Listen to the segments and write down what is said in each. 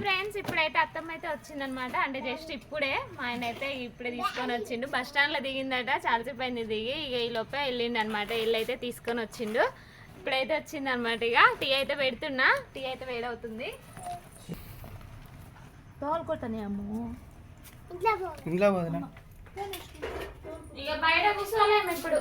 Friends ఇప్పుడైతే అత్తమ్మ అయితే వచ్చిందనమాట అంటే జస్ట్ ఇప్పుడే మా ఆయన అయితే ఇప్పుడే తీసుకొని వచ్చిండు. బస్ స్టాండ్లో దిగిందట చాలాసేపు అయింది దిగి ఇక ఈ లోపే వెళ్ళిండు అనమాట ఇల్లు అయితే తీసుకొని వచ్చిండు. ఇప్పుడైతే వచ్చింది అనమాట ఇక. టీ అయితే పెడుతున్నా. టీ అయితే వేడవుతుంది. తోలు కొట్టని అమ్ము. ఇంట్లో పోదునా? ఇక బయట కూర్చోలేము ఇప్పుడు.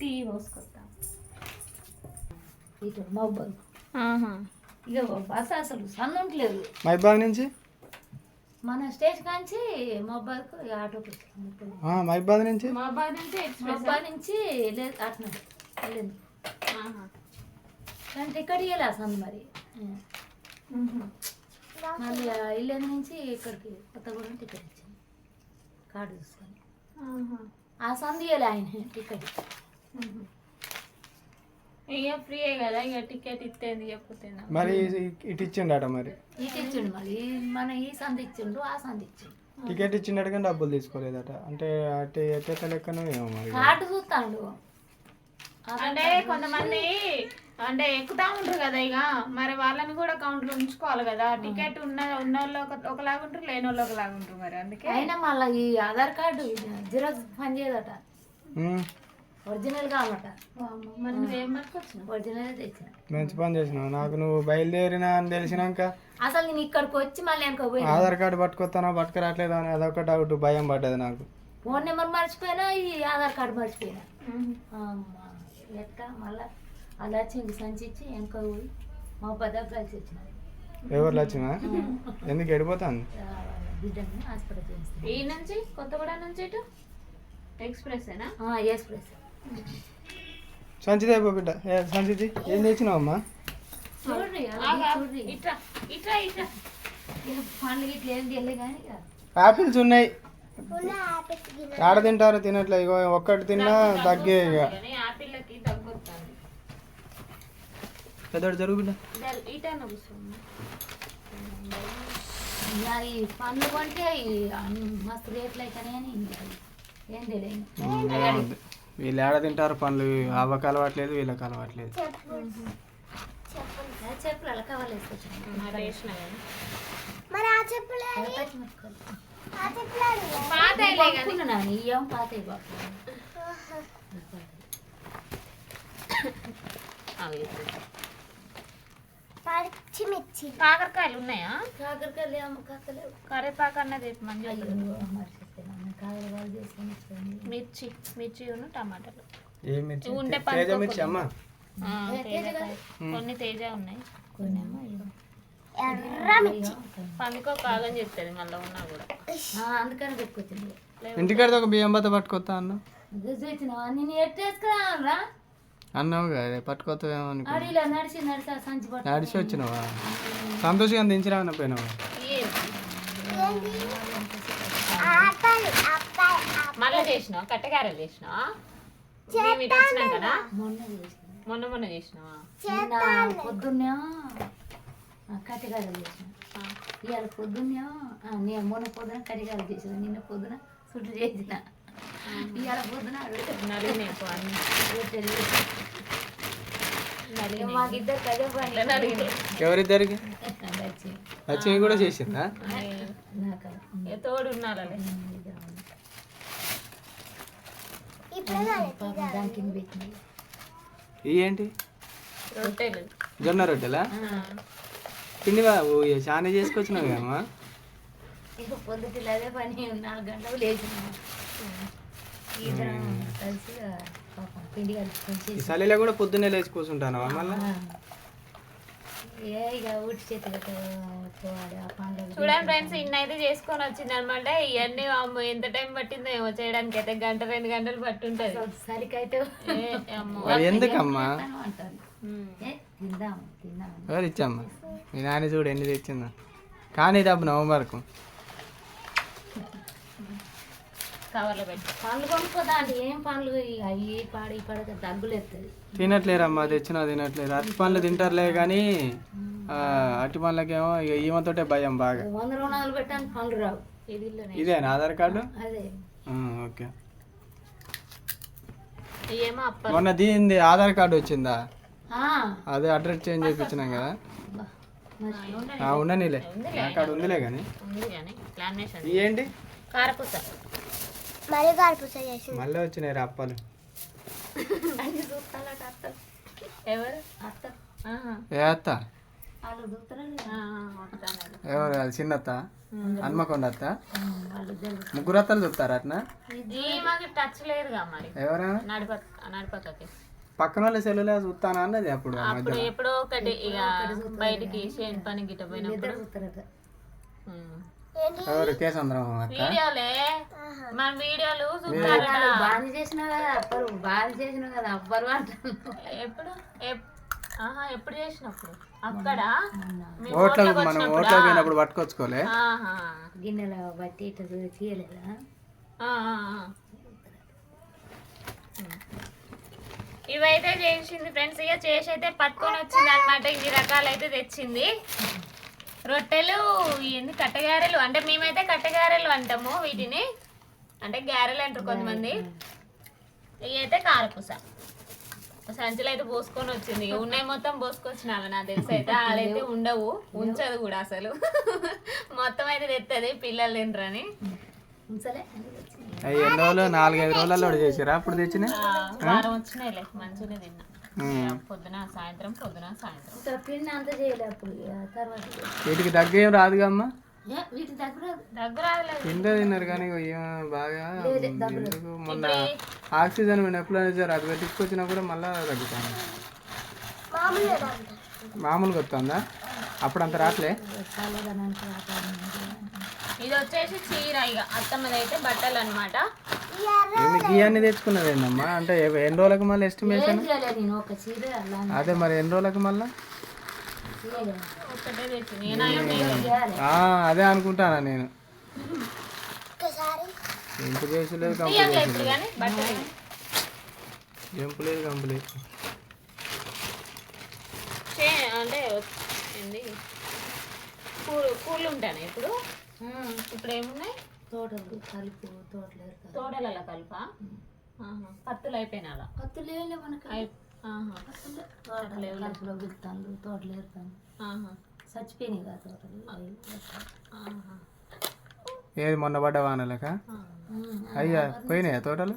టీ పోసుకొస్తా. ఇటు. ఇక బస్ అసలు సన్న ఉండలేదు మైబాగ్ నుంచి? మన స్టేజ్ కాంచి మొబైల్కు ఆటోకి మైబాగ్ నుంచి మా బాధ నుంచి? మొబైల్ నుంచి లేదు అట్లా వెళ్ళింది. ఆహా. కానీ టికెట్ ఇవ్వలే సందు మరి. మళ్ళీ ఆ ఇల్లు నుంచి ఇక్కడికి కొత్తగూడెం టికెట్ ఇచ్చింది. కార్డు చూసుకొని ఆహా. ఆ సందు ఇవ్వలే ఆయన టికెట్. ఇక ఫ్రీయే కదా ఇక టికెట్ ఇస్తేంది చెప్పితే మరి ఇటు ఇచ్చిండట మరి? ఇటు ఇచ్చిండు మరి. మన ఈ సందు ఇచ్చిండు ఆ సందు ఇచ్చిండు. టికెట్ ఇచ్చిండట కానీ డబ్బులు తీసుకోలేదట. అంటే అటు ఎట్ట లెక్కనో ఏమో మరి? కార్డు చూస్తాడు. అంటే కొంతమంది అంటే ఎక్కుతా ఉంటారు కదా ఇక. మరి వాళ్ళని కూడా కౌంట్లో ఉంచుకోవాలి కదా. టికెట్ ఉన్న ఉన్న వాళ్ళు ఒక- ఒకలాగా ఉంటారు లేని వాళ్ళు ఒకలాగా ఉంటారు మరి అందుకే. అయినా మళ్ళీ ఈ ఆధార్ కార్డు జిరాక్స్ పని చేయదట. ఒరిజినల్ కావాలట మరి నువ్వేం పట్టుకొచ్చినావు? ఒరిజినల్ తెచ్చిన. మంచి పని చేసినావు. నాకు నువ్వు బయలుదేరినా అని తెలిసినాక అసలు నేను ఇక్కడికి వచ్చి మళ్ళీ వెనక పోయి ఆధార్ కార్డు పట్టుకొస్తానా పట్టుకురావట్లేదా అని అదొక డౌట్ భయం పడ్డది నాకు. ఫోన్ నెంబర్ మర్చిపోయినా ఈ ఆధార్ కార్డు మర్చిపోయినా. అమ్మా ఎట్లా మళ్ళా అలా వచ్చి ఇంక సంచి ఇచ్చి వెనక పోయి మా పద కలిసి వచ్చిన. ఎవరు లక్ష్మా ఎందుకు ఎడిపోతాను బిడ్డని హాస్పిటల్ చేస్తాను ఈ నుంచి కొత్తగూడెం నుంచి ఇటు? ఎక్స్ప్రెస్సేనా? ఎక్స్ప్రెస్. సంచిది అయిపో బిడ్డ. ఏ సంచిది ఏం తెచ్చినావు అమ్మా? ఆపిల్స్ ఉన్నాయి. ఆడ తింటారో తినట్లే. ఇగో ఒక్కటి తిన్నా తగ్గే ఇక పెద్దోడు జరుగు బిడ్డ. పండ్లు కొంటే మస్తు రేట్లు ఏం తెలియదు. వీళ్ళు ఏడ తింటారు పండ్లు? అవ్వకు అలవాట్లేదు వీళ్ళకి అలవాట్లేదు. బాబు కాకరకాయలు ఉన్నాయా? కాకరకాయలు కరేపాకు అన్నది మంచి మిర్చి మిర్చి ఉన్న టమాటాలు. ఏ మిర్చి? ఉంటే తేజ మిర్చి అమ్మ. కొన్ని తేజ ఉన్నాయి. కాగని చెప్తుంది మళ్ళీ ఉన్నా కూడా. అందుకని పెట్టుకొచ్చింది ఇంటికాడితో ఒక బియ్యం బత్త పట్టుకొస్తా అన్న. అన్నావు కదా పట్టుకొస్తావేమో నడిచి వచ్చినావా? సంతోషంగా దించిరా అన్న పోయినావా మళ్ళీ చేసినావా? కట్టెగారెలు చేసినావా? మేము ఇటు వచ్చినాం కదా? మొన్న చేసిన. మొన్న మొన్న చేసినావా? నిన్న పొద్దున్నేమో కట్టిగాయలు చేసిన. ఇవాళ పొద్దున్నేమో ఆ, నేను మొన్న పొద్దున కట్టిగాయలు చేసిన నిన్న పొద్దున సుట్టు చేసిన. ఇవాళ పొద్దున చేసిన. ఎవరిద్దరికి? లక్ష్మి కూడా చేసిందా? ఏ తోడు ఈ ఏంటి? రొట్టెలు. జొన్న రొట్టెలా? పిండి బాబు చాలా చేసుకొచ్చినావు కదమ్మా పొద్దుటిలో అదే పని నాలుగు గంటలకు లేచిన. కలిసి పిండి చలిలో కూడా పొద్దున్నే లేచి కూర్చుంటాను మళ్ళీ ఏ ఇక ఊటి చేతి పోవాలి ఆ పండుగ చూడండి ఫ్రెండ్స్ ఇన్ని అయితే చేసుకొని వచ్చింది అనమాట ఇవన్నీ అమ్మో ఎంత టైం పట్టిందో ఏమో చేయడానికి అయితే గంట రెండు గంటలు పట్టుంటది. సరికైతే ఏ అమ్మో. మరి ఎందుకమ్మా? ఎవరు ఇచ్చమ్మా మీ నాన్న చూడు ఎన్ని తెచ్చిందా. కానీ డబ్బు నవంబర్కు. కవర్లో పెట్టి. పండ్లు కొనుక్కోదా అంటే ఏం పండ్లు? అవి పాడి పడక దగ్గులు ఎత్తది తినట్లేరమ్మా తెచ్చినా తినట్లేరు అరటి పండ్లు తింటారులే కానీ అరటి పండ్లకేమో ఇక ఈమెతోటే భయం బాగా. వంద రుణాలు పెట్టడానికి పండ్లు రావు. ఇదేనా ఆధార్ కార్డు? అదే. ఓకే. మొన్న దీనిది ఆధార్ కార్డు వచ్చిందా? అదే అడ్రస్ చేంజ్ చేయించినాం కదా. ఉండనీలే. ఉందిలే. నాకు అక్కడ ఉందిలే కానీ. ఏంటి కారపూస. మళ్ళీ వచ్చినాయి రా అప్పాలు. అన్ని చూస్తాలట అత్త. ఎవరు? అత్త. ఏ అత్త? అది చిన్న అత్త? హన్మకొండ అత్త? ముగ్గురు అత్తలు చూస్తారా అట్నా? ఈమెకి టచ్ లేదుగా మరి. ఎవరా? నడిపక్కకి. పక్కన వాళ్ళ సెల్లులే చూస్తానా అన్నది అప్పుడు ఎప్పుడో ఒకటి ఇక బయటికి చేను పని గిట్ట పోయినప్పుడు. ఎవరు? కేసంద్రం అక్క. వీడియోలే. మన వీడియోలు బాగా చేసినావు కదా అప్పరు బాగా చేసినావు కదా అప్పరు ఎప్పుడు? ఎప్- ఆహా ఎప్పుడు చేసినప్పుడు? అక్కడ? మీ ఓట్లకు ఓట్లకు మనం వచ్చినప్పుడా? ఓట్లకు పోయినప్పుడు పట్టుకొచ్చుకోలే. ఆహా. గిన్నెల బట్టి ఇట్లా తీయలేదా. ఇవైతే చేసింది ఫ్రెండ్స్ ఇక చేసి అయితే పట్టుకొని వచ్చింది అనమాట ఇన్ని రకాలు అయితే తెచ్చింది. రొట్టెలు ఏంది కట్టగారెలు. అంటే మేమైతే కట్టగారెలు అంటాము వీటిని. అంటే గారెలు అంటారు కొంతమంది. ఇవి అయితే కారపూస సంచులు అయితే పోసుకొని వచ్చింది. ఇక ఉన్నాయి మొత్తం పోసుకొచ్చినాము నాకు తెలిసి అయితే ఆడైతే ఉండవు. ఉంచదు కూడా అసలు. మొత్తం అయితే తెస్తుంది పిల్లలు తినరని. అవి ఎన్ని రోజులు నాలుగైదు రోజులలో చేసిరా అప్పుడు తెచ్చిన వారం వచ్చినాయిలే. మంచిగా తిన్నా. ఇక పొద్దున సాయంత్రం పొద్దున సాయంత్రం. అంత చేయలే అప్పుడు తర్వాత వీటికి దగ్గర ఏం రాదుగా అమ్మ? వీటి దగ్గర దగ్గర రాలేదు కింద తిన్నారు కానీ బాగా మొన్న ఆక్సిజన్ ఎప్పుడు సార్ అది పెట్టించుకొచ్చినా కూడా మళ్ళా తగ్గుతాను. మామూలుగా వస్తుందా? అప్పుడు అంత రాట్లే? ఇది వచ్చేసి చీర ఇక అత్తమ్మది అయితే బట్టలు అనమాట గీ అన్ని తెచ్చుకున్నది ఏందమ్మా అంటే ఎన్ని రోజులకు మళ్ళీ ఎస్టిమేషన్ చేయలే నేను ఒక చీర అలా అదే మరి ఎన్ని రోజులకు మళ్ళా? అదే అనుకుంటానా నేను. జంపు చేసులేదు కంపు తీయంగా ఇప్పుడు కానీ బట్టలు ఇవి. జంపు లేదు కంపు లేదు. చే అంటే ఏంది? పూలు పూలు ఉంటాను ఇప్పుడు? ఇప్పుడు ఏమున్నాయి? తోటలు కలుపు తోటలు తోటలలో కలుప? ఆహా. పత్తులు అయిపోయినా అలా కత్తులు వేయలే మనకి. అయి- ఆహా. తోటలు తోటలు ఏరుతాను. చచ్చిపోయినాయి కదా తోటలు. ఏది మొన్న పడ్డ వానలక? అయ్యా పోయినాయా తోటలు?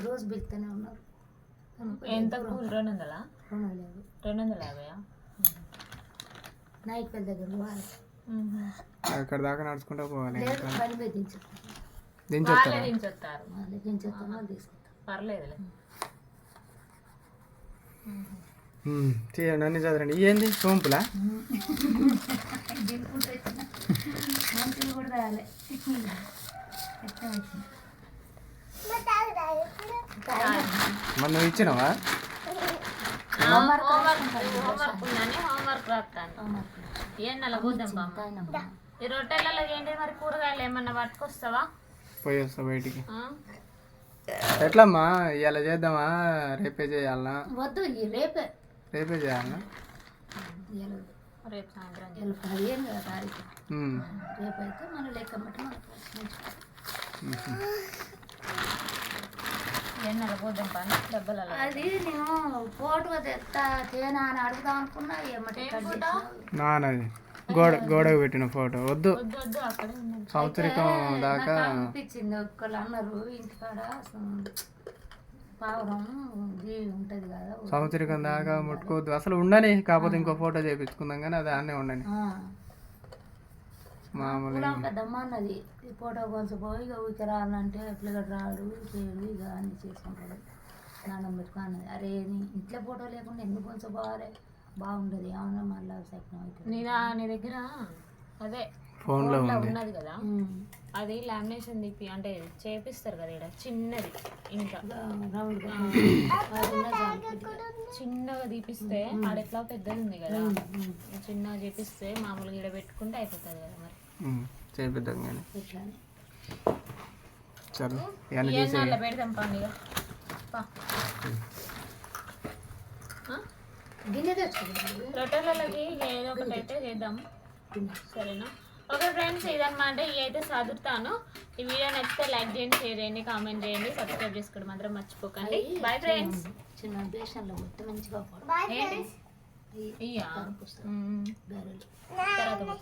రోజు బిక్తూనే ఉన్నారు. ఎంత కూలి? రెండు వందలా? రెండు వందల యాభై నాయకుల దగ్గర పోవాలి. అక్కడ దాకా నడుచుకుంటూ పోవాలి బండి మీద దించు దించొస్తారా? పర్లేదులే. చేయండి అన్ని చదరండి. ఏంది సోంపులా? నువ్వు ఇచ్చినావా? హోంవర్క్ హోంవర్క్ ఉందని హోంవర్క్ రాస్తాను ఏం నెల పోద్దాం బామ్మ. ఈ రొట్టెలలో ఏంటి మరి కూరగాయలు ఏమన్నా పట్టుకొస్తావా? పోయి వస్తా బయటికి? ఎట్లమ్మా ఇవాళ చేద్దామా రేపే చేయాలనా వద్దు ఈ రేపే. రేపే చేయాలనా రేపు సాయంత్రం పదిహేను కదా తారీఖు. రేపు అయితే మన లెక్క బట్టి మనకు అది నేను ఫోటో తెస్తా తేనా అని అడుగుదాం అనుకున్నా ఏమంటే గోడ గోడకు పెట్టిన ఫోటో. వద్దు. సంవత్సరికం దాకా అనిపించింది ఒక్కళ్ళు అన్నారు ఇంటికాడ సం- పావురం జీవి ఉంటది కదా సంవత్సరికం దాకా ముట్టుకోవద్దు. అసలు ఉండని కాకపోతే ఇంకో ఫోటో చేపించుకుందాం కానీ అది అన్నీ ఉండని. ఆ. మామూలు కులం పెద్దమ్మ అన్నది ఈ ఫోటో కొంచెం పోయి ఇక ఊరికి రావాలంటే పిల్లగడు రాడు చేయడు ఇక అన్ని చేసుకుంటాడు. స్నానం పెట్టుకో అన్నది అరే నీ ఇంట్లో ఫోటో లేకుండా ఎందుకు కొంచెం పోవాలి బాగుండదు ఏమన్నా మళ్ళీ సైతం అవుతుంది నీ నీ దగ్గర అదే ఫోన్లో ఉన్నది కదా అది లామినేషన్ తిప్పి అంటే చేపిస్తారు కదా ఇక్కడ చిన్నది ఇంకా చిన్నగా తీపిస్తే ఆడ ఎట్లా పెద్దది ఉంది కదా చిన్నగా చేపిస్తే మామూలుగా ఇక్కడ పెట్టుకుంటే అయిపోతుంది కదా మరి. చేపిద్దాం కానీ చలో ఇవన్నీ తీసి పండుగ? రొట్టెలకి ఏదో ఒకటి అయితే చేద్దాం. సరేనా? ఓకే ఫ్రెండ్స్ ఇదన్నమాట ఇవి అయితే చదువుతాను ఈ వీడియో నచ్చితే లైక్ చేయండి షేర్ చేయండి కామెంట్ చేయండి సబ్స్క్రైబ్ చేసుకోవడం మాత్రం మర్చిపోకండి. బాయ్ ఫ్రెండ్స్ చిన్న కొట్టి మంచిగా తర్వాత.